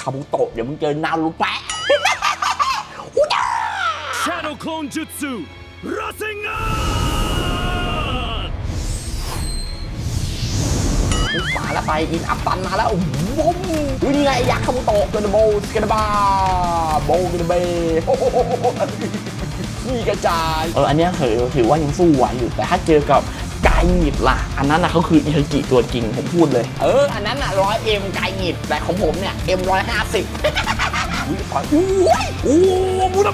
คาบุโตะเดี๋ยวมึงเจอนารูแปะฮูด้า Shadow Clone Jutsu Rasengan มาแล้วไปอินอัพตันมาแล้วบุ้มอุ้ยนี่ไงยักษ์คาบุโตะกันโบสกันบาโบกันเบโอ้โหนี่กระจายเอออันเนี้ยถือถือว่ายังสู้ไหวอยู่แต่ถ้าเจอกับไกาย หงิดล่ะ อันนั้นน่ะเขาคืออิฮากิตัวจริงผมพูดเลย เออ อันนั้นน่ะร้อยเอ็มไกายหงิดแต่ของผมเนี่ยเอ็มร้อยห้าสิบอุ้ยปล่อยอุ้ยโอ้บุด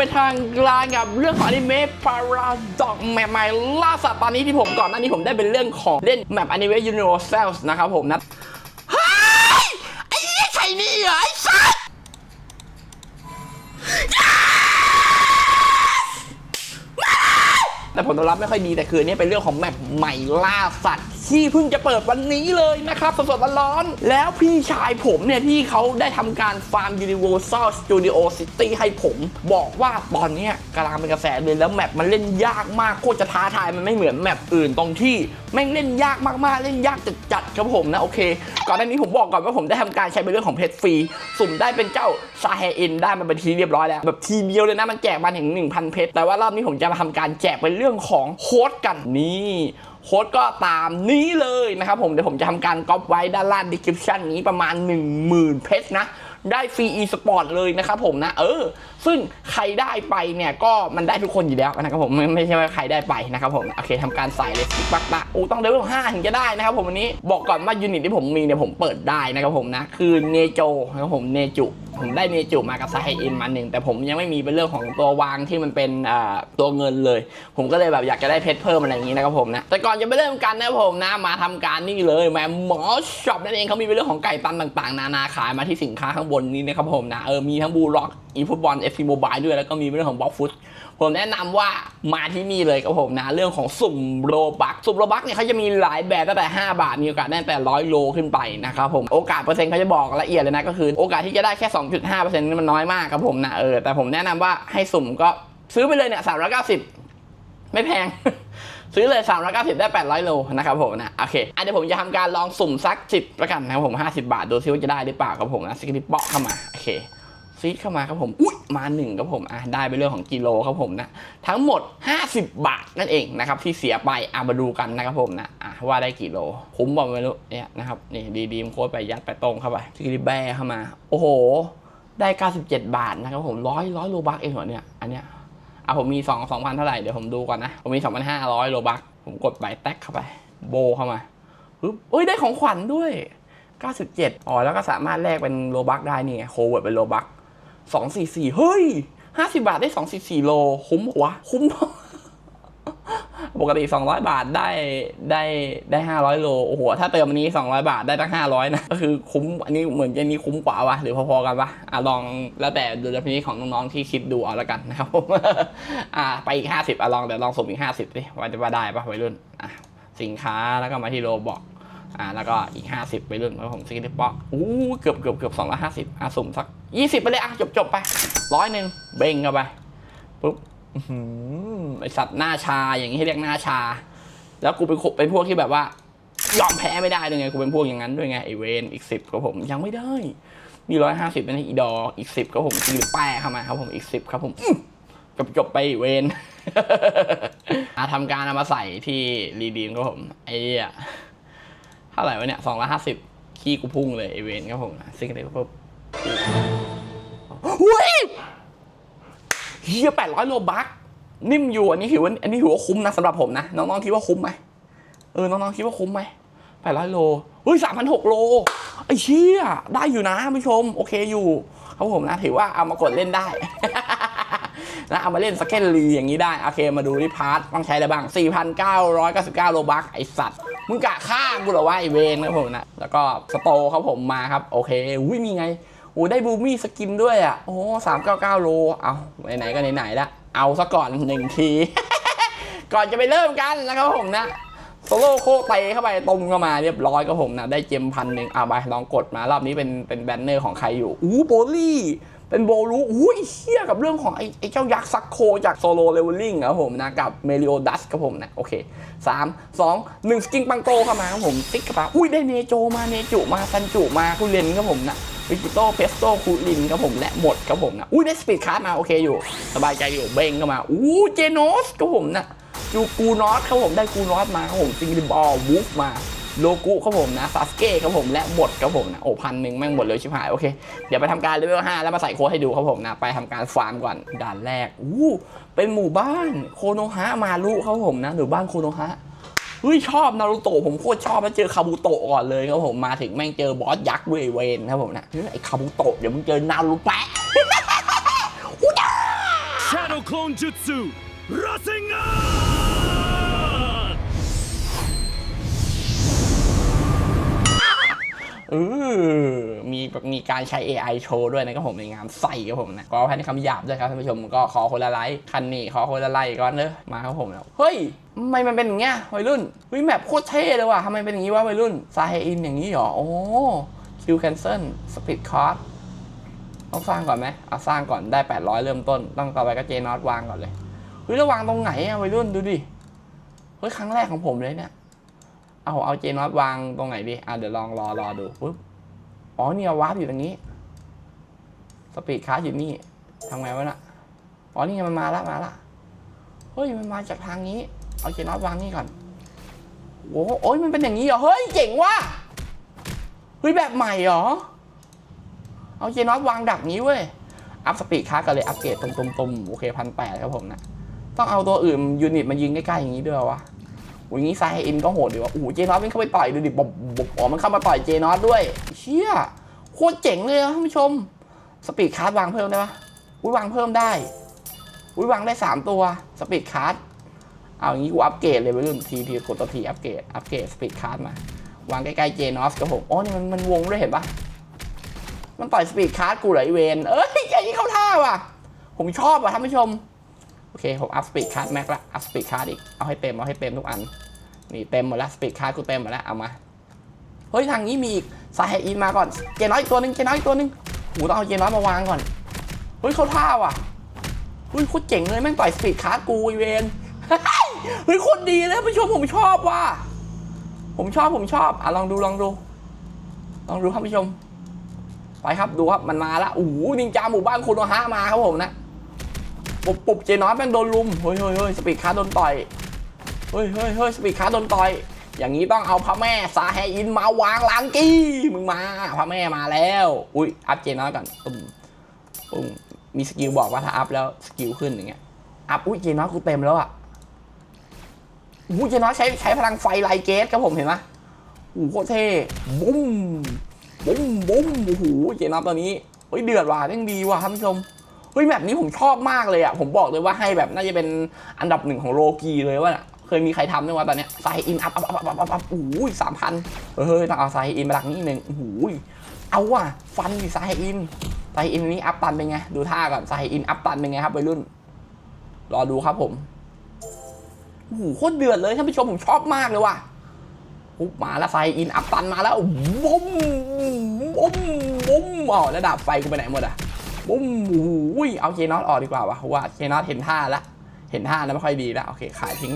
เป็นทางกลางกับเรื่องของอนิเมะพาราดอกใหม่ล่าสัตว์ตอนนี้ที่ผมก่อนหน้านี้ผมได้เป็นเรื่องของเล่นแมปอนิเมะยูนิเวอร์แซลนะครับผมนะไอ้เหี้ยใช่นี่เหรอไอ้สัสแต่ผลตอบรับไม่ค่อยดีแต่คืออนนี้เป็นเรื่องของแมปใหม่ล่าสัตว์ ที่เพิ่งจะเปิดวันนี้เลยนะครับสดๆร้อนๆแล้วพี่ชายผมเนี่ยที่เขาได้ทำการฟาร์ม Universal Studio City ให้ผมบอกว่าตอนนี้กำลังเป็นกระแสเลยแล้วแมปมันเล่นยากมากโคตรจะท้าทายมันไม่เหมือนแมปอื่นตรงที่แม่งเล่นยากมากๆ เล่นยากจัดๆครับผมนะโอเค ก่อนหน้านี้ผมบอกก่อนว่าผมได้ทำการใช้เป็นเรื่องของเพชรฟรี สุ่มได้เป็นเจ้าซาเฮอินได้มาเป็นทีเรียบร้อยแล้ว แบบทีเดียวเลยนะมันแจกมาถึง 1,000 เพชรแต่ว่ารอบนี้ผมจะมาทำการแจกเป็นเรื่องของโค้ดกันนี่ โค้ดก็ตามนี้เลยนะครับผมเดี๋ยวผมจะทำการก๊อปไว้ด้านล่าง description นี้ประมาณ 10,000 เพชรนะได้ฟรี e-sport เลยนะครับผมนะ เออ ซึ่งใครได้ไปเนี่ยก็มันได้ทุกคนอยู่แล้วนะครับผมไม่ใช่ว่าใครได้ไปนะครับผมโอเคทำการใส่เลยปักปะโอ้ต้องเลเวล5ถึงจะได้นะครับผมวันนี้บอกก่อนว่ายูนิตที่ผมมีเนี่ยผมเปิดได้นะครับผมนะ คือเนโจนะครับผมเนจุผมได้เนจุมากับไซไฮอินมาหนึ่งแต่ผมยังไม่มีเป็นเรื่องของตัววางที่มันเป็นตัวเงินเลย ผมก็เลยแบบอยากจะได้เพชรเพิ่มอะไรอย่างนี้นะครับผมนะแต่ก่อนจะไปเริ่มกันนะผมนะมาทำการนี่เลยแมหมอช็อปนั่นเองเขามีเป็นเรื่องของไก่ตันต่างๆ นานาขายมาที่สินค้าข้างบนนี้นะครับผมนะเออมีทั้งบูล็อกอีฟุตบอลเอฟซีโมบายด้วยแล้วก็มีเรื่องของบล็อกฟุตผมแนะนำว่ามาที่นี่เลยครับผมนะ เรื่องของสุ่มโลบักสุ่มโลบักเนี่ยเขาจะมีหลายแบบตั้งแต่ 5 บาท มีโอกาสได้แต่ร้อยโลขึ้นไปนะครับผมโอกาสเปอร์เซ็นต์เขาจะบอกละเอียดเลยนะก็คือ โอกาสที่จะได้แค่ 2.5%นี่มันน้อยมากครับผมนะเออแต่ผมแนะนำว่าให้สุ่มก็ซื้อไปเลยเนี่ย390ไม่แพงซื้อเลย 390 ได้ 800 โลนะครับผมนะ โอเคอเดี๋ยวผมจะทำการลองสุ่มสัก 10ประกันนะครับผม 50 บาท ดูซิว่าจะได้หรือเปล่าครับผมนะสกิปเปาะเข้ามา โอเค ซีดเข้ามาครับผม อุ้ยมาหนึ่งครับผมอะได้ไปเรื่องของกิโลครับผมนะ ทั้งหมด 50 บาทนั่นเองนะครับ ที่เสียไปอะมาดูกันนะครับผมนะอะว่าได้กี่โลคุ้มบอกไม่รู้เนี่ยนะครับนี่ดีดีมโค้ดไปยัดไปตรงเข้าไปสกิแบเข้ามา โอ้โห ได้ 97 บาทนะครับผมร้อยร้อยโลบักเองเหรอเนี่ยอันเนี้ยอะผมมี2 2,000เท่าไหร่เดี๋ยวผมดูก่อนนะผมมี2,500โลบักผมกดใบแท็กเข้าไป โบเข้ามาปึ๊บเอ้ยได้ของขวัญด้วย 97อ๋อแล้วก็สามารถแลกเป็นโลบักได้นี่ไงโคเวิร์ดเป็นโลบัก 244 เฮ้ย 50 บาทได้ 244 โล คุ้มวะ คุ้ม ปกติ 200 บาทได้ได้ได้ 500 โล โอ้โห ถ้าเติมอันนี้ 200 บาทได้ตั้ง 500 นะ ก็คือคุ้ม อันนี้เหมือนจะนี้คุ้มกว่าวะ หรือพอๆกันปะอะลองแล้วแต่ดูพินิจของน้องๆที่คิดดูเอาละกันนะครับผมอะไปอีก 50 อะลองเดี๋ยวลองสมอีก 50สิว่าจะว่าได้ปะวัยรุ่น อะสินค้าแล้วก็มาที่โลบอก อ่าแล้วก็อีก 50 ไปเรื่องแล้วผมสกินป๊อกอู้เกือบเกือบเกือบ250อะสุ่มสัก20ไปเลยอะจบจบไปร้อยหนึ่งเบ่งเข้าไปปุ๊บอื้อหือไอสัตว์หน้าชาอย่างนี้ให้เรียกหน้าชา แล้วกูเป็นเป็นพวกที่แบบว่า ยอมแพ้ไม่ได้ด้วยไงกูเป็นพวกอย่างนั้นด้วยไงไอเวนอีกสิบครับผมยังไม่ได้มีร้อยห้าสิบเป็นอีดออีกสิบครับผมตีแป้เข้ามาครับผมอีกสิบครับผมจบจบไปเวนอาทำการเอามาใส่ที่รีดีมครับผมไอ้เหี้ย ท่าไหร่วะเนี่ยสองร้อยห้าสิบขี้กูพุ่งเลยไอเวนครับผมซิกเด็กปุ๊บเฮ้ยเฮียแปดร้อยโลบักนิ่มอยู่อันนี้ถือว่าอันนี้ถือว่าคุ้มนะสำหรับผมนะ น้องๆคิดว่าคุ้มไหมเออน้องๆคิดว่าคุ้มไหมแปดร้อยโลเฮ้ยสามพันหกโลไอ้เชี่ยได้อยู่นะผู้ชม โอเคอยู่ครับผมนะถือว่าเอามากดเล่นได้ แล้วเอามาเล่นสเก็ตลีอย่างนี้ได้ โอเคมาดูที่พาร์ทต้องใช้อะไรบ้าง 4,999 โลบัคไอสัตว์ มึงกะฆ่ากูเหรอวะไอเวนครับผมนะ แล้วก็สโตครับผมมาครับ โอเคอุ้ยมีไงโอ้ได้บูมี่สกินด้วยอะ โอ้สามเก้าเก้าโล เอาไหนๆก็ไหนๆละเอาซะก่อนหนึ่งที ก่อนจะไปเริ่มกันนะครับผมนะโซโล่โคเตะเข้าไปตรงเข้ามาเรียบร้อยก็ผมนะได้เจมพันหนึ่งเอาไปลองกดมารอบนี้เป็นเป็นแบนเนอร์ของใครอยู่อู้โบลี่ เป็นโบลูอู้ยเชี่ยกับเรื่องของไอ้ไอ้เจ้ายักษ์ซักโคจากโซโลเลเวลลิ่งครับผมนะกับเมลิโอดัสครับผมนะโอเค3 2 1สกิงปังโตเข้ามาครับผมติ๊กเข้าอุ้ยได้เนโจมาเนจุมาซันจุมาคุเรนครับผมนะวิกิโตเพสโตคูลินครับผมและหมดครับผมนะอุ้ยได้สปีดคาร์ดมาโอเคอยู่ สบายใจอยู่เบ้งเข้ามาอู้เจโนสครับผมนะจูกูนอตครับผมได้กูนอตมาครับผมซิงลิบอลวูฟมา โลกุครับผมนะซาสเก้ครับผมและหมดครับผมนะโอ้พันหนึ่งแม่งหมดเลยชิบหายโอเคเดี๋ยวไปทำการเลเวล5แล้วมาใส่โค้ดให้ดูครับผมนะไปทำการฟาร์มก่อนด่านแรกอู้เป็นหมู่บ้านโคโนฮะมารุครับผมนะหมู่บ้านโคโนฮะเฮ้ยชอบนารูโตะผมโคตรชอบแล้วเจอคาบุโตะก่อนเลยครับผมมาถึงแม่งเจอบอสยักษ์เวเวนครับผมนะเฮ้ยไอ้คาบุโตะเดี๋ยวมึงเจอนารูแปะ Shadow Clone Jutsu Rasengan เออมีแบบมีการใช้ AI โชว์ด้วยนะครับผมในงานใส่ครับผมนะก็ให้ในคำหยาบด้วยครับท่านผู้ชมก็ขอคนละไลค์คันนี้ขอคนละไลค์ก่อนเนอะมาครับผมแล้วเฮ้ยทำไมมันเป็นอย่างเงี้ยวัยรุ่นเฮ้ยแมปโคตรเท่เลยว่ะทำไมเป็นอย่างงี้วะวัยรุ่นซาเฮอินอย่างนี้เหรอโอ้คิวแคนเซิลสปีดคอร์สต้องสร้างก่อนไหมเอาสร้างก่อนได้ 800 เริ่มต้นต้องต่อไปก็เจนอตวางก่อนเลยเฮ้ยแล้ววางตรงไหนอะวัยรุ่นดูดิเฮ้ยครั้งแรกของผมเลยเนี่ย เอาเอาเจนอตวางตรงไหนดีอะเดี๋ยวลองรอรอดูปุ๊บอ๋อเนี่ยวาร์ปอยู่ตรงนี้ สปีดคาร์อยู่นี่ทำไงวะน่ะอ๋อนี่ไงมันมาละมาละเฮ้ยมันมาจากทางนี้ เอาเจนอตวางนี่ก่อนโอ้โหโอ้ยมันเป็นอย่างนี้เหรอเฮ้ยเจ๋งว่ะเฮ้ยแบบใหม่เหรอเอาเจนอตวางดักนี้เว้ยอัพสปีดคาร์กันเลยอัปเกรดตรงๆโอเคพันแปดครับผมนะต้องเอาตัวอื่นยูนิตมายิงใกล้ๆอย่างนี้ด้วยวะ อ้ยอย่างนี้ไซเอินก็โหดดีว่ะโอ้โหเจนอสมันเข้าไปต่อยดูดิบบบบอ๋อมันเข้ามาต่อยเจนอสด้วยเชี่ยโคตรเจ๋งเลยนะท่านผู้ชม สปีดคาร์ดวางเพิ่มได้ปะอุ้ยวางเพิ่มได้อุ้ยวางได้สามตัวสปีดคาร์ดเอาอย่างนี้กูอัปเกรดเลยไปรุ่นทีทีกดตัวทีอัปเกรดอัปเกรดสปีดคาร์ดมาวางใกล้ๆเจนอสกับผมอ๋อนี่มันมันวงด้วยเห็นปะมันต่อยสปีดคาร์ดกูเหรอไอเวนเอ้ยอย่างนี้เข้าท่าว่ะ ผมชอบว่ะท่านผู้ชม โอเคผมอัพสปีดคาร์ดแม็กละอัพสปีดคาร์ดอีก เอาให้เต็มเอาให้เต็มทุกอัน นี่เต็มหมดแล้วสปีดคาร์ดกูเต็มหมดแล้วเอามา เฮ้ยทางนี้มีอีกสาเหอินมาก่อนเจน้อยอีกตัวหนึ่งเจน้อยอีกตัวหนึ่งหูต้องเอาเจน้อยมาวางก่อน เฮ้ยเขาท่าว่ะเฮ้ยโคตรเจ๋งเลยแม่งต่อยสปีดคาร์ดกูอีเวนเฮ้ยโคตรดีเลยผู้ชมผมชอบว่ะ ผมชอบผมชอบอะลองดูลองดู ลองดูท่านผู้ชม ไปครับดูครับมันมาแล้วโอ้โหนินจาหมู่บ้านโคโนฮะมาครับผมนะ ปุบปุบเจน้อยแม่งโดนลุมเฮ้ยเฮ้ยเฮ้ยสปีดคาร์โดนต่อยเฮ้ยเฮ้ยเฮ้ยสปีดคาร์โดนต่อย อย่างนี้ต้องเอาพระแม่ซาแฮอินมาวางลังกี้มึงมาพระแม่มาแล้ว อุ้ยอัพเจน้อยก่อนตุ้มตุ้มมีสกิลบอกว่าถ้าอัพแล้วสกิลขึ้นอย่างเงี้ยอัพอุ้ยเจน้อยกูเต็มแล้วอะอุ้ยเจน้อยใช้ใช้พลังไฟไลเกตครับผมเห็นไหมโอ้โหโคตรเท่บุ้มบุ้มบุ้มโอ้โหเจน้อยตัวนี้เฮ้ยเดือดว่ะเร่งดีว่ะท่านผู้ชม เฮ้ยแบบนี้ผมชอบมากเลยอะ ผมบอกเลยว่าให้แบบน่าจะเป็นอันดับหนึ่งของโลกีเลยว่าเคยมีใครทำด้วยว่าตอนเนี้ยไซอินอัพอัพอัพอัพอัพอัพโอ้ยสามพันเฮ้ยต้องเอาไซอินมาดักนิดนึงโอ้โหเอาว่ะฟันดิไซอินไซอินนี้อัพตันเป็นไงดูท่าก่อนไซอินอัพตันเป็นไงครับวัยรุ่น รอดูครับผมโอ้โหโคตรเดือดเลยท่านผู้ชมผมชอบมากเลยว่ะปุ๊บมาแล้วไซอินอัพตันมาแล้วบุ้มบุ้มบุ้มอ๋อแล้วดาบไฟกูไปไหนหมดอะ ปุ้มอุ้ยเอาเจนอตออกดีกว่าวะเพราะว่าเจนอตเห็นท่าแล้วเห็นท่าแล้วไม่ค่อยดีแล้วโอเคขายทิ้ง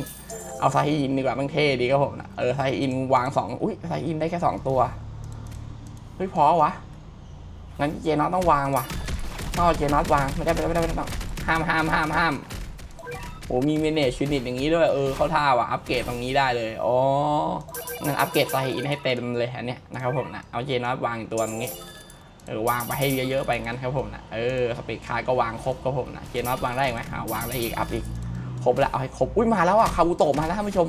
เอาไซอินดีกว่ามันเท่ดีครับผมนะเออไซอินวางสองอุ้ยไซอินได้แค่สองตัวเฮ้ยพอวะงั้นเจนอตต้องวางวะต้องเอาเจนอตวางไม่ได้ไม่ได้ไม่ได้ไม่ได้ห้ามห้ามห้ามห้ามโอ้มีเมเนจยูนิตอย่างนี้ด้วยเออเข้าท่าว่ะอัปเกรดตรงนี้ได้เลยอ๋องั้นอัปเกรดไซอินให้เต็มเลยอันเนี้ยนะครับผมนะเอาเจนอตวางตัวตรงนี้ เออวางไปให้เยอะๆไปงั้นครับผมนะเออสปีดคาร์ก็วางครบครับผมนะเจนอตวางได้อีกไหมอ่าวางได้อีกอัพอีกครบแล้วเอาให้ครบอุ้ยมาแล้วอะคาบุโตะมาแล้วท่านผู้ชม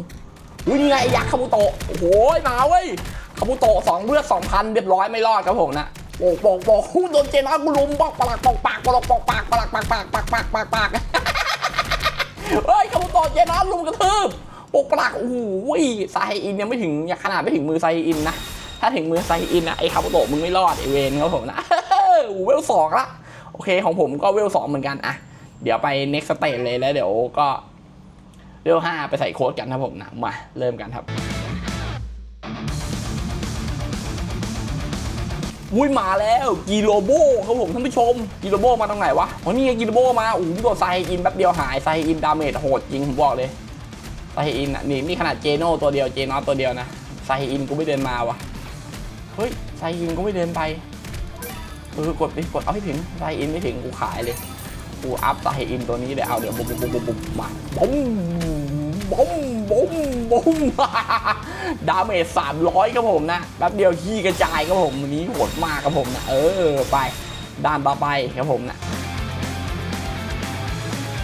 อุ้ยนี่ไงอยักษ์คาบุโตะโอ้โหมาเว้ยคาบุโตะสองเลือดสองพันเรียบร้อยไม่รอดครับผมนะโปกโปกโปกหูโดนเจนอตกูลุมบอกปลักปอกปากปลักปอกปากปลักปากปากปากปากปากปากเฮ้ยคาบุโตะเจนอสลุมกระทืบปกปลักโอ้โหไซอินยังไม่ถึงยังขนาดไม่ถึงมือไซอินนะ ถ้าถึงมือไซอินนะไอ้คาบุโตะมึงไม่รอดไอเวนครับผมนะอ้โหเวลสองละโอเคของผมก็เวลสองเหมือนกันอะเดี๋ยวไป next stage เลยแล้วเดี๋ยวก็เวลห้าไปใส่โค้ดกันครับผมนะมาเริ่มกันครับอุ้ยมาแล้วกีโลโบครับผมท่านผู้ชมกีโลโบมาตรงไหนวะอ๋อนี่ไงกีโลโบมาโอ้โหโดไซอินแป๊บเดียวหายไซอินดาเมจโหดจริงผมบอกเลยไซอินอะนี่นี่ขนาดเจโน่ตัวเดียวเจโนอสตัวเดียวนะไซอินกูไม่เดินมาวะ เฮ้ยไซอินก็ไม่เดินไปเออกดดิกดเอาให้ถึงไซอินไม่ถึงกูขายเลยกูอัพไซอินตัวนี้เดี๋ยวเอาเดี๋ยวบุบบุบบุบบุบมาบุ้มบุ้มบุ้มบุ้มดาเมจสามร้อยครับผมนะแป๊บเดียวขี้กระจายครับผมวันนี้โหดมากครับผมนะเออไปด้านต่อไปครับผมนะ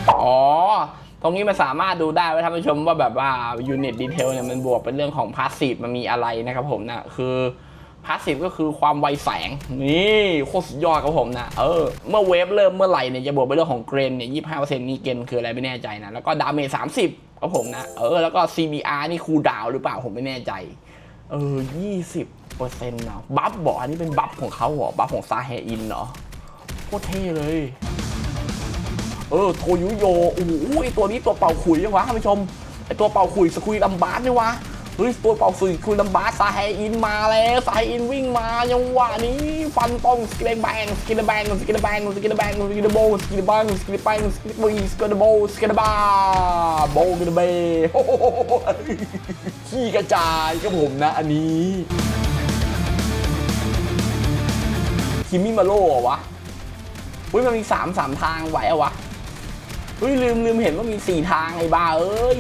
อ๋อตรงนี้มันสามารถดูได้ว่าท่านผู้ชมว่าแบบว่า unit detail เนี่ยมันบวกเป็นเรื่องของ passive มันมีอะไรนะครับผมนะคือ พาสซีฟก็คือความไวแสง นี่โคตรยอดครับผมนะ เออ เมื่อเวฟเริ่มเมื่อไหร่เนี่ยจะบวกเป็นเรื่องของเกรนเนี่ยยี่ห้าเปอร์เซ็นต์นี่เกรนคืออะไรไม่แน่ใจนะ แล้วก็ดาเมจสามสิบครับผมนะ เออ แล้วก็ CBR นี่คูลดาวหรือเปล่าผมไม่แน่ใจ เออยี่สิบเปอร์เซ็นต์นะบัฟบอกอันนี้เป็นบัฟของเขาเหรอ บัฟของซาเฮอินเหรอ โคตรเท่เลย เออ โทยุโยโอ้โหตัวนี้ตัวเป่าขุยยังวะท่านผู้ชมไอตัวเป่าขุยสกุยลัมบาร์นี่ยวะ เฮ้ยตัวเป่าขุยสกุยลัมบาร์ซาไฮอินมาแล้วซาไฮอินวิ่งมายังหวะนี้ฟันตรงสกิลแบงสกิลแบงสกิลแบงสกิลแบงสกิลโบสกิลบังสกิลแบงสกิลบีสกิลโบสกิลบาโบกิลเบขี้กระจายครับผมนะอันนี้คิมมิมาโร่วะเฮ้ยมันมีสามสามทางไหวอะวะเฮ้ยลืมลืมเห็นว่ามีสี่ทางไอ้บ้าเอ้ย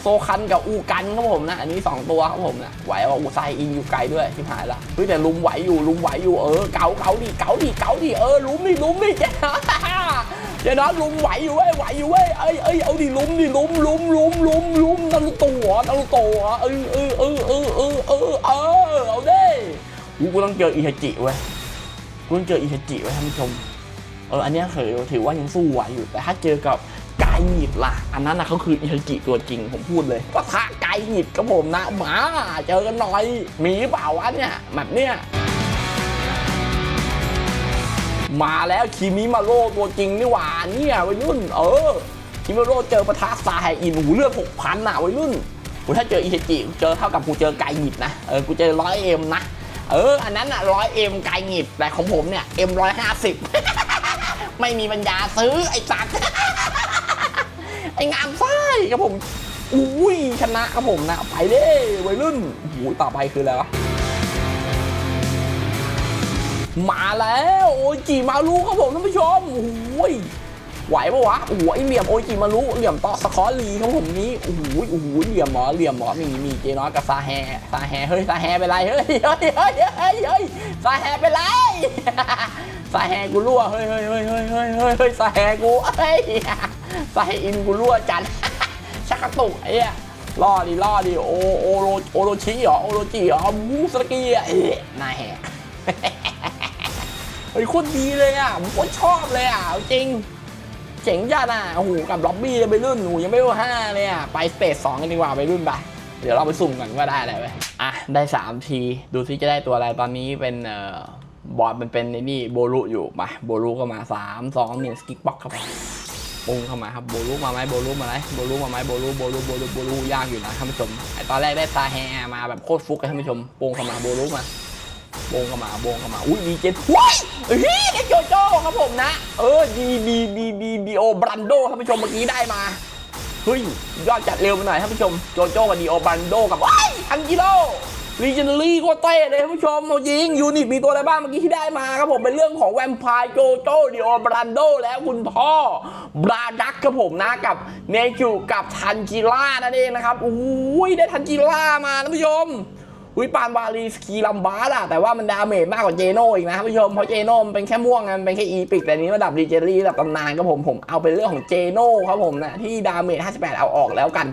โซคันกับอูกันครับผมนะ อันนี้สองตัวครับผมนะไหวว่าอูไซอินอยู่ไกลด้วยที่หายละเฮ้ยแต่ลุมไหวอยู่ลุมไหวอยู่เออเกาเกาดิเกาดิเกาดิเออลุมดิลุมดิเจ๊เจ๊น้อยลุมไหวอยู่เว้ยไหวอยู่เว้ยเอ้ยเอ้ยเอาดิลุมดิลุมลุมลุมลุมลุมนารูโตะนารูโตะเออเออเออเออเออเออเออเอาดิกูกูต้องเจออิฮาจิเว้ยกูต้องเจออิฮาจิไว้ท่านผู้ชมเอออันนี้ถือถือว่ายังสู้ไหวอยู่แต่ถ้าเจอกับ หงิดล่ะ อันนั้นนะเขาคืออิฮาจิตัวจริงผมพูดเลยปะทะกหงิดกับผมนะหมาเจอกันหน่อย มีเปล่าวะเนี่ยแบบเนี้ยมาแล้วคิมิมาโร่ตัวจริงนี่หว่าเนี่ยวัยรุ่น เออคิมิมาโร่เจอปะทะซาไฮอินหูเลือดหกพันอะวัยรุ่นกูถ้าเจออิฮาจิเจอเท่ากับกูเจอไกหงิดนะเออกูเจอร้อยเอ็มนะเอออันนั้นอะร้อยเอ็มไกหงิดแต่ของผมเนี่ยเอ็มร้อยห้าสิบไม่มีปัญญาซื้อไอ้สัตว์ อ้งามไส้ครับผมอุ้ยชนะครับผมนะไปเด้วัยรุ่นโอ้โหต่อไปคืออะไรวะมาแล้ว โอจิมารุครับผมท่านผู้ชมโอ้ยไหวปะวะโอ้โหไอเหลี่ยมโอจิมารุเหลี่ยมต่อสกอรีครับผมนี้โอ้โหโอ้โหเหลี่ยมหมอเหลี่ยมหมอมีมีเจน้อยกับซาแฮซาแฮเฮ้ยซาแฮเป็นไรเฮ้ยเฮ้ยเฮ้ยเฮ้ยเฮ้ยซาแฮเป็นไรซาแฮกูรั่วเฮ้ยเฮ้ยเฮ้ยเฮ้ยเฮ้ยเฮ้ยเฮ้ยซาแฮกูเฮ้ย ซาแฮอินกูรั่วจัดชักกระตุกไอ้เนี่ยล่อดิล่อดิโอโอโรโอโรชิเหรอโอโรจิเหรอมูสกีอะเอ๊ะนายแหกเฮ้ยโคตรดีเลยอะผมโคตรชอบเลยอะจริง เจ๋งจัดอะโอ้โหกับล็อบบี้ไปรุ่นหนูยังไม่รู้ห้าเลยอะไปสเตจสองกันดีกว่าไปรุ่นไปเดี๋ยวเราไปสุ่มกันว่าได้อะไรไปอะได้สามทีดูซิจะได้ตัวอะไรตอนนี้เป็นเอ่อบอร์ดมันเป็นในนี่โบลุอยู่มาโบลุก็มาสามสองหนึ่งสกิกบ็อกเข้าไป ปุ้งเข้ามาครับโบลุมาไหมโบลุมาไหมโบลุมาไหมโบลุโบลุโบลุโบลุยากอยู่นะท่านผู้ชมไอตอนแรกได้ซาแฮมาแบบโคตรฟุกเลยท่านผู้ชมปุ้งเข้ามาโบลุมาโบงเข้ามาโบงเข้ามาอุ้ยดีเจว้ายเฮ้ยได้โจโจ้ครับผมนะ เออดีดีดีดีดีโอบรันโดท่านผู้ชมเมื่อกี้ได้มาเฮ้ยยอดจัดเร็วไปหน่อยท่านผู้ชมโจโจ้กับดีโอบรันโดกับว้ายอังกิโล ลีเจนลี่โคตรเต้เลยท่านผู้ชมเอาจริงยูนิตมีตัวอะไรบ้างเมื่อกี้ที่ได้มาครับผมเป็นเรื่องของแวมไพร์โจโจดีโอบรันโดแล้วคุณพ่อบราดักครับผมนะกับเนจูกับทันจิล่านั่นเองนะครับอุ้ยได้ทันจิล่ามาท่านผู้ชมอุ้ยปานวาลีสกีลัมบาร์อะแต่ว่ามันดาเมจมากกว่าเจโน่อีกนะท่านผู้ชมเพราะเจโน่มันเป็นแค่ม่วงมันเป็นแค่อีพิกแต่นี้ระดับดีเจลี่ระดับตำนานครับผมผมเอาเป็นเรื่องของเจโน่ครับผมนะที่ดาเมจ 58 เอาออกแล้วกัน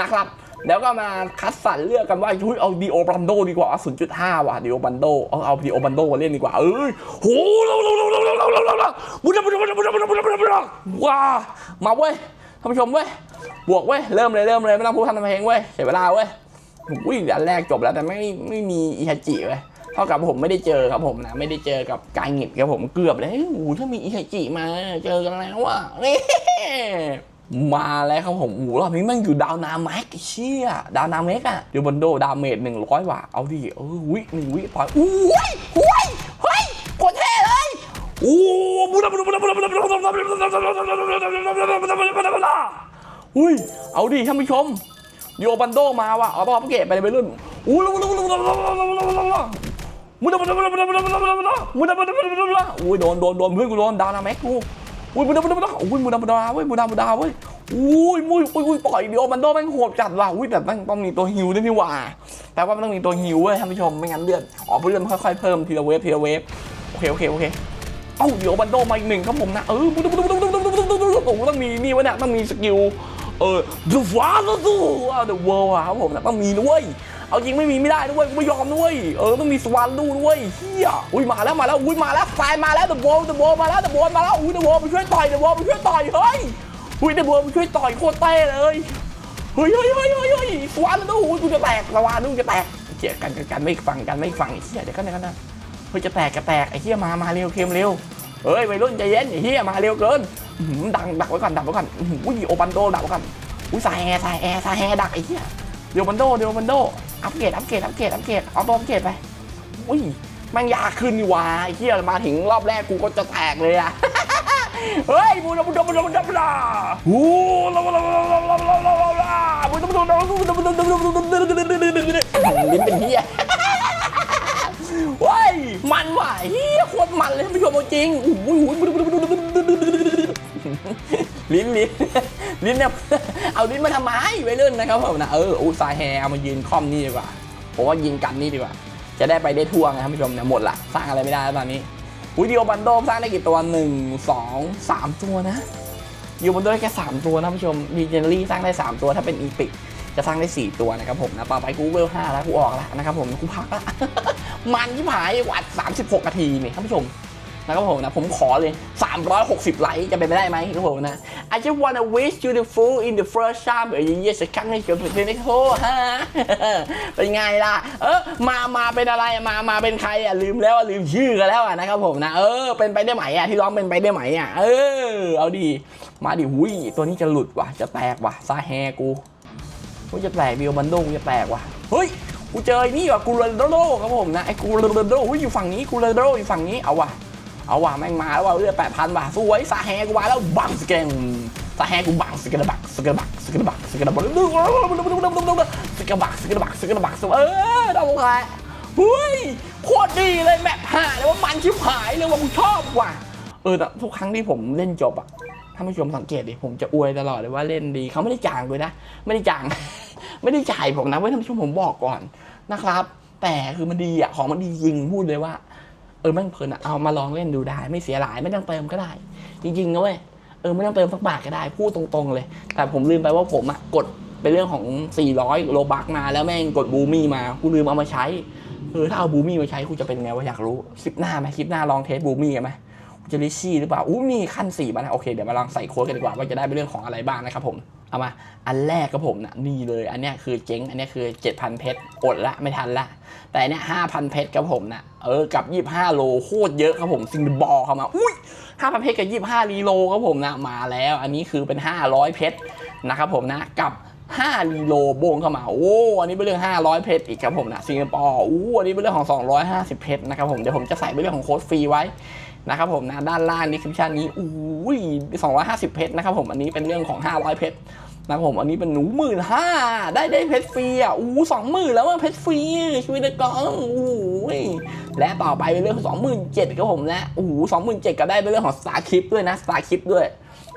นะครับ แล้วก็มาคัดสรรเลือกกันว่าชุยเอาดีโอบันโดดีกว่า0.5ว่ะดีโอบันโดเอาเอาดีโอบันโดมาเล่นดีกว่าเอ้ยโหบุญบุญบุญบุญบุญบุญบุญบุญบุญบุญบุญบุญบุญว้ามาเว้ยท่านผู้ชมเว้ยบวกเว้ยเริ่มเลยเริ่มเลยไม่ต้องพูดทำทำเพลงเว้ยเสียเวลาเว้ยอุ้ยอันแรกจบแล้วแต่ไม่ไม่มีอิฮาจิเว้ยเท่ากับผมไม่ได้เจอครับผมนะไม่ได้เจอกับกายหงิดครับผมเกือบเลยโอ้โหถ้ามีอิฮาจิมาเจอกันแล้วอะนี่ มาแล้วครับผมโอ้โหรอบนี้มันอยู่ดาวนาแม็กเชี่ยดาวนาแม็กอะเดี๋ยวบันโดดาเมจหนึ่งร้อยว่ะเอาดิเออวิหนึ่งวิต่อยอุ้ยอุ้ยเฮ้ยโคตรเท่เลยโอ้บุดาบุดาบุดาบุดาบุดาบุดาบุดาบุดาบุดาบุดาบุดาบุดาบุดาบุดาบุดาอุ้ยเอาดิท่านผู้ชมโยบันโดมาว่ะเอาต่อปเกตไปเลยไปรุ่นอู้ลุลุลุลุลุลุลุลุลุมุดมุดมุดมุดมุดมุดมุดมุดมุดมุดมุดมุดมุดมุดอุ้ยโดนโดนโดนเพื่อนกูโดนดาวนาแม็กกู อุ้ยมูดามูดามูดอุ้ยมูดามูดาเว้ยมูดามูดาเว้ยอุ้ยมุ้ยอุ้ยอุ้ยปล่อยเดียวมันโดนแม่งโหดจัดว่ะอุ้ยแต่ต้องต้องมีตัวฮิวด้วยนี่หว่าแต่ว่ามันต้องมีตัวฮิวเว้ยท่านผู้ชมไม่งั้นเลือดอ๋อเลือดมค่อยๆเพิ่มทีละเวฟทีละเวฟโอเคโอเคโอเคเอ้าเดี๋ยวบันโดมาอีกหนึ่งครับผมนะเออต้องมีนี่วะเนี่ยต้องมีสกิลเออ The Father of the World ครับผมนะต้องมีด้วย เอาจริงไม่มีไม่ได้ด้วยไม่ยอมด้วยเออต้องมีสวานลูด้วยเฮียอุ้ยมาแล้วมาแล้วอุ้ยมาแล้วไฟมาแล้วเดอะโบลเดอะโบลมาแล้วเดอะโบลมาแล้วอุ้ยเดอะโบลไปช่วยต่อยเดอะโบลไปช่วยต่อยเฮ้ยอุ้ยเดอะโบลไปช่วยต่อยโคตรเต้เลยเฮ้ยเฮ้ยเฮ้ยเฮ้ยเฮ้ยสวานลูอุ้ยกูจะแตกสวานลูจะแตกเจียกันกันไม่ฟังกันไม่ฟังไอ้เฮียเดี๋ยวกันเดี๋ยวกันนะเฮ้ยจะแตกจะแตกไอ้เฮียมามาเร็วเข้มเร็วเฮ้ยวัยรุ่นใจเย็นไอ้เฮียมาเร็วเกินดังดักไว้ก่อนดักไว้ก่อนอุ้ยโอปันโดดักไว้ก่อนอุ้ยสายแอร์สายแอร์สายแอร์ดักไอ้เฮีย เดี๋ยวมันโดเดี๋ยวมันโดอัปเกรดอัปเกรดอัปเกรดอัปเกรดเอาตัวอัปเกรดไปอุ้ยมันยากขึ้นนี่ว่าไอ้เหี้ยมาถึงรอบแรกกูก็จะแตกเลยอะเฮ้ยบูดาบูดาบูดาบูดาบูดาโอ้ลาลาลาลาลาลาลาลาลาลาบูดาบูดาบูดาบูดาบูดาบูดาบูดาบูดาบูดาบูดาลิ้นเป็นเหี้ยเฮ้ยมันว่ะเฮียโคตรมันเลยท่านผู้ชมเอาจริงโอ้โหลิ้นลิ้น ลิ้นเนี่ย เอาลิ้นมาทำไมไปเล่นนะครับผมนะเอออุตสาห์แฮเอามายืนคอมนี่ดีกว่าผมว่ายิงกันนี่ดีกว่า จะได้ไปได้ทั่วไงท่านผู้ชมเนี่ยหมดละสร้างอะไรไม่ได้แล้วตอนนี้วิดีโอบันโดสร้างได้กี่ตัวหนึ่งสองสามตัวนะอยู่บนโดได้แค่สามตัวนะท่านผู้ชมมีเจนลี่สร้างได้สามตัวถ้าเป็นอีพิกจะสร้างได้ 4 ตัวนะครับผมนะต่อไปกูเวล5แล้วกูออกแล้วนะครับผมกูพักละมันที่ผายวัด 36นาทีนี่ท่านผู้ชม นะครับผมนะผมขอเลย 360 ไลค์จะเป็นไปได้ไหมครับผมนะ I just wanna wish you the full in the first time เอ้ยเยสครั้งให้เกิดเป็นในโทฮะเป็นไงล่ะ เออมามาเป็นอะไรมามาเป็นใครอะลืมแล้วอะลืมชื่อกันแล้วอะนะครับผมนะ เออเป็นไปได้ไหมอะที่ร้องเป็นไปได้ไหมอะเออ เอาดีมาดิหุยตัวนี้จะหลุดว่ะจะแตกว่ะซาแฮกูกูจะแตกบิวบันโดกูจะแตกว่ะเฮ้ยกูเจอไอ้นี่ว่ะกูเรโดครับผมนะไอ้กูเรโดเฮ้ยอยู่ฝั่งนี้กูเรโดอยู่ฝั่งนี้เอาว่ะ เอาว่าแม่งมาแล้วว่าเรื่อดแปดพันว่ะสวยสาแหกูมาแล้วบังสเกงสาแหกูบังสเกนบักสเกนบักสเกนบักสเกนบักสเกนบักสเกนบักสเกนบักสเออดาวร้าเฮ้ยโคตรดีเลยแมปหาเลยว่ามันชิบหายเลยว่าผมชอบว่ะเออแต่ทุกครั้งที่ผมเล่นจบอะถ้าผู้ชมสังเกตดิผมจะอวยตลอดเลยว่าเล่นดีเขาไม่ได้จ่างเลยนะ ไม่ได้จ่าง ไม่ได้จ่ายผมนะเว้ยท่านผู้ชมผมบอกก่อนนะครับ แต่คือมันดีอะของมันดีจริงพูดเลยว่า ออแม่งเพลินอะเอามาลองเล่นดูได้ ไม่เสียหลายไม่ต้องเติมก็ได้ จริงๆนะเว้ยเออไม่ต้องเติมสักบาทก็ได้พูดตรงๆเลย แต่ผมลืมไปว่าผมอะกดเป็นเรื่องของ 400 โลบักมาแล้วแม่งกดบูมี่มากูลืมเอามาใช้เออถ้าเอาบูมี่มาใช้กูจะเป็นไงวะอยากรู้คลิปหน้าไหมคลิปหน้าลองเทสบูมี่กันไหม จะลิชี่หรือเปล่าอู้มีขั้น4มาแล้วโอเคเดี๋ยวมาลองใส่โค้ดกันดีกว่าว่าจะได้เป็นเรื่องของอะไรบ้างนะครับผมเอามาอันแรกครับผมนะนี่เลย อันเนี้ยคือเจ๊ง อันเนี้ยคือ 7,000 เพชรอดละไม่ทันละ แต่อันเนี้ย5,000 เพชรครับผมนะเออกับ 25 โลโคตรเยอะครับผมซิงบอลเข้ามาอุ้ย5,000 เพชรกับ 25ลีโลครับผมนะมาแล้ว อันนี้คือเป็น 500 เพชรนะครับผมนะกับ5ลีโลโบงเข้ามา โอ้ อันนี้เป็นเรื่อง 500 เพชรอีกครับผมนะสิงคโปร์อู้อันนี้เป็นเรื่องของ 250 เพชรนะครับผม เดี๋ยวผมจะใส่เป็นเรื่องของโค้ดฟรีไว้ นะครับผมนะด้านล่างดีคริปชันนี้อุ้ย250 เพชรนะครับผมอันนี้เป็นเรื่องของ 500 เพชรนะครับผมอันนี้เป็นหนูหมื่นห้าได้ได้เพชรฟรีอะอู้สองหมื่นแล้วว่าเพชรฟรีชีวิตกองอู้ยและต่อไปเป็นเรื่องของสองหมื่นเจ็ดครับผมนะอู้สองหมื่นเจ็ดก็ได้เป็นเรื่องของสตาร์คลิปด้วยนะสตาร์คลิปด้วย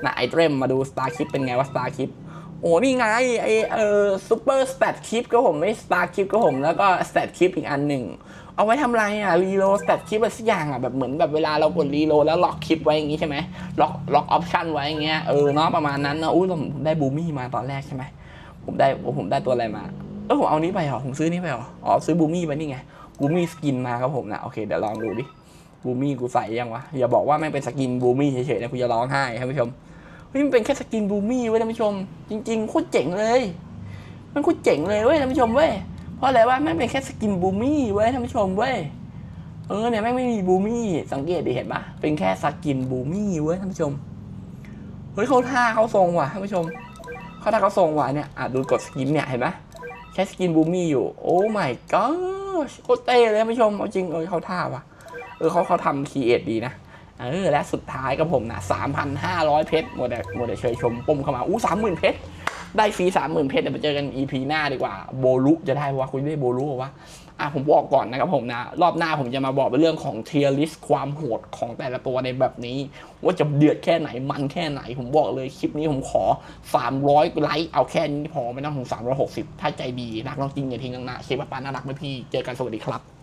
นะไอเทรมมาดูสตาร์คลิปเป็นไงว่าสตาร์คลิปโอ้นี่ไงไอเออซูเปอร์สแตทคลิปก็ผมไม่สตาร์คลิปก็ผมแล้วก็สแตทคลิปอีกอันหนึ่ง เอาไว้ทำไรอะรีโหลดแตทคลิปอะไรสักอย่างอะแบบเหมือนแบบเวลาเรากดรีโหลดแล้วล็อกคลิปไว้อย่างงี้ใช่ไหมล็อกล็อกออปชันไว้อย่างเงี้ยเออเนาะประมาณนั้นนะอุ้ยผมได้บูมี่มาตอนแรกใช่ไหมผมได้ผมได้ตัวอะไรมาเออผมเอานี้ไปเหรอผมซื้อนี้ไปเหรออ๋อซื้อบูมี่ไปนี่ไงบูมี่สกินมาครับผมนะโอเคเดี๋ยวลองดูดิบูมี่กูใส่ยังวะอย่าบอกว่าแม่งเป็นสกินบูมี่เฉยๆนะกูจะร้องไห้ท่านผู้ชมเฮ้ยมันเป็นแค่สกินบูมี่เว้ยท่านผู้ชม จริงๆโคตรเจ๋งเลย มันโคตรเจ๋งเลยเว้ยท่านผู้ชมเว้ย เพราะอะไรวะแม่งเป็นแค่สกินบูมี่เว้ยท่านผู้ชมเว้ยเออเนี่ยแม่งไม่มีบูมี่สังเกตดิเห็นปะเป็นแค่สกินบูมี่เว้ยท่านผู้ชมเฮ้ยเขาท่าเขาทรงว่ะท่านผู้ชมเขาท่าเขาทรงว่ะเนี่ยอะดูกดสกินเนี่ยเห็นปะใช้สกินบูมี่อยู่ โอ้ my god โคตรเต้เลยท่านผู้ชมเอาจริงเออเขาท่าว่ะเออเขาเขาทำคีเอทดีนะเออและสุดท้ายกับผมนะ3,500 เพชรโมเดลโมเดลเชยชมปุ่มเข้ามาอู้30,000เพชร ได้ฟรี30,000เพชรเดี๋ยวไปเจอกัน EP หน้าดีกว่า โบลุจะได้ปะวะคุณได้โบลุปะวะอะผมบอกก่อนนะครับผมนะ รอบหน้าผมจะมาบอกเป็นเรื่องของเทียร์ลิสความโหดของแต่ละตัวในแบบนี้ ว่าจะเดือดแค่ไหนมันแค่ไหน ผมบอกเลยคลิปนี้ผมขอ 300 ไลค์เอาแค่นี้พอไม่ต้องถึง360 ถ้าใจดีรักน้องจริงอย่าทิ้งน้องนะเคปปาน่ารักไหมพี่เจอกันสวัสดีครับ